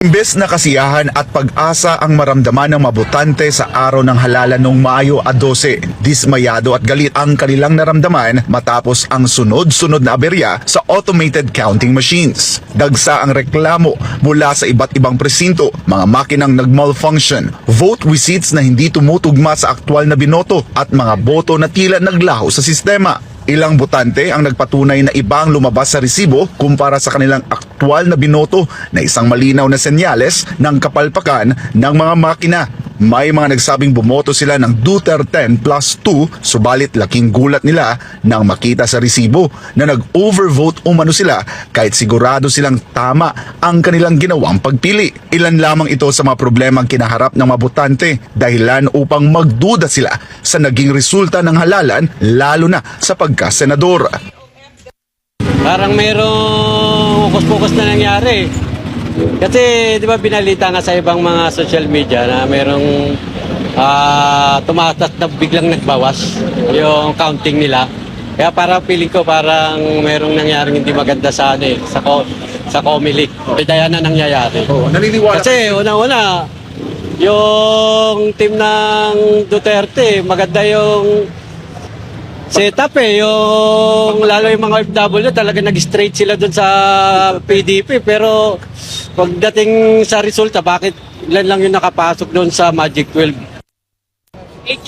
Imbes na kasiyahan at pag-asa ang maramdaman ng mabutante sa araw ng halalan noong Mayo at 12, dismayado at galit ang kanilang naramdaman matapos ang sunod-sunod na aberya sa automated counting machines. Dagsa ang reklamo mula sa iba't ibang presinto, mga makinang nag-malfunction, vote receipts na hindi tumutugma sa aktwal na binoto at mga boto na tila naglaho sa sistema. Ilang botante ang nagpatunay na iba ang lumabas sa resibo kumpara sa kanilang aktwal na binoto na isang malinaw na senyales ng kapalpakan ng mga makina. May mga nagsabing bumoto sila ng Duterte 10 plus 2 subalit laking gulat nila nang makita sa resibo na nag-overvote umano sila kahit sigurado silang tama ang kanilang ginawang pagpili. Ilan lamang ito sa mga problemang kinaharap ng mabutante dahilan upang magduda sila sa naging resulta ng halalan lalo na sa pagkasenador. Parang mayroong ukus-pukus na nangyari. Kasi di ba binalita nga sa ibang mga social media na mayroong ah tumatas na biglang nagbawas yung counting nila. Kaya parang feeling ko parang mayroong nangyaring hindi maganda sa ano eh, sa ko, sa Comelec. Kaya na nangyayari. naniniwala Kasi una-una, yung team ng Duterte, maganda yung setup eh. Yung, lalo yung mga FW, talaga nag-straight sila doon sa PDP. Pero pagdating sa resulta, bakit ilan lang yung nakapasok doon sa Magic 12?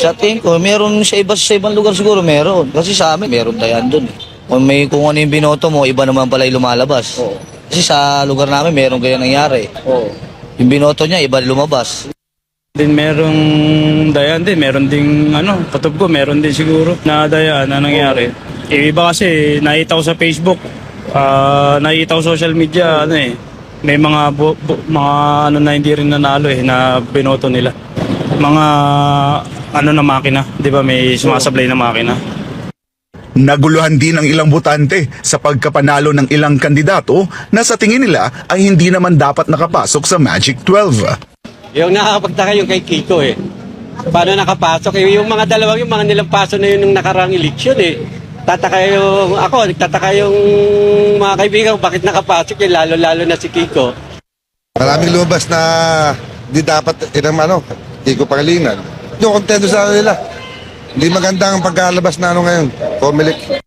Sa tingin ko, meron sa iba sa ibang lugar siguro meron. Kasi sa amin, meron tayan doon. Eh. Kung may kung ano yung binoto mo, iba naman pala yung lumalabas. Kasi sa lugar namin, meron kaya nangyari. Yung binoto niya, iba lumabas. Din merong dayan din, meron ding ano, katob ko, meron din siguro na dayan na nangyari. Iba kasi, nakita ko sa Facebook, ah nakita ko social media, ano eh, may mga bu- bu- mga ano na hindi rin nanalo eh, na binoto nila. Mga ano na makina, di ba may sumasablay na makina. Naguluhan din ang ilang botante sa pagkapanalo ng ilang kandidato na sa tingin nila ay hindi naman dapat nakapasok sa Magic 12. Yung nakakapagtaka yung kay Kiko eh. Paano nakapasok? Eh, yung mga dalawang yung mga nilampaso na yun ng nakarang eleksyon eh. Tataka yung, ako, nagtataka yung mga kaibigan bakit nakapasok eh, lalo-lalo na si Kiko. Maraming lumabas na di dapat inang ano, di ko pagalingan. Hindi ko kontento sa nila. Hindi maganda ang pagkalabas na ano ngayon. Comelec.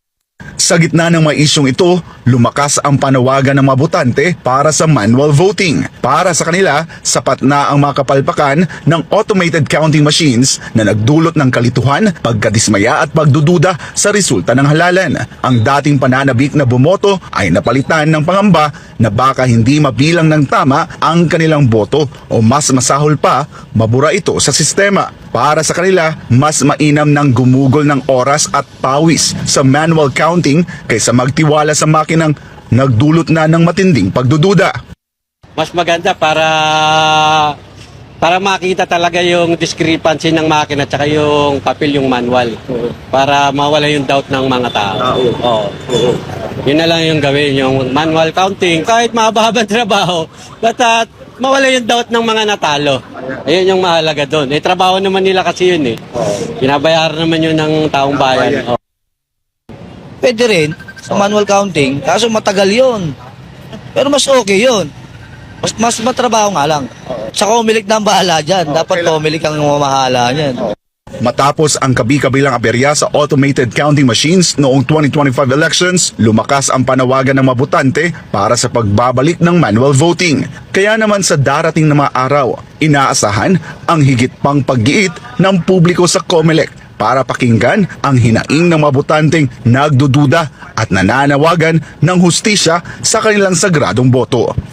Sa gitna ng mga isyong ito, lumakas ang panawagan ng mga botante para sa manual voting. Para sa kanila, sapat na ang mga kapalpakan ng automated counting machines na nagdulot ng kalituhan, pagkadismaya at pagdududa sa resulta ng halalan. Ang dating pananabik na bumoto ay napalitan ng pangamba na baka hindi mabilang ng tama ang kanilang boto o mas masahol pa, mabura ito sa sistema. Para sa kanila, mas mainam ng gumugol ng oras at pawis sa manual counting kaysa magtiwala sa makinang nagdulot na ng matinding pagdududa. Mas maganda para para makita talaga yung discrepancy ng makina at saka yung papel yung manual. Para mawala yung doubt ng mga tao. Oo. Yun na lang yung gawin, yung manual counting. Kahit mahaba-habang trabaho, basta mawala yung doubt ng mga natalo. Ayun yung mahalaga doon. Eh, trabaho naman nila kasi yun eh. Binabayaran naman yun ng taong bayan. Oo. Pwede rin sa manual counting, kaso matagal yon. Pero mas okay yon. Mas, mas matrabaho nga lang. Sa Comelec na ang bahala dyan. Dapat Comelec ang mamahala niyan. Matapos ang kabi-kabilang aberya sa automated counting machines noong 2025 elections, lumakas ang panawagan ng mabutante para sa pagbabalik ng manual voting. Kaya naman sa darating na mga araw, inaasahan ang higit pang paggiit ng publiko sa COMELEC para pakinggan ang hinaing ng mabutanteng nagdududa at nananawagan ng hustisya sa kanilang sagradong boto.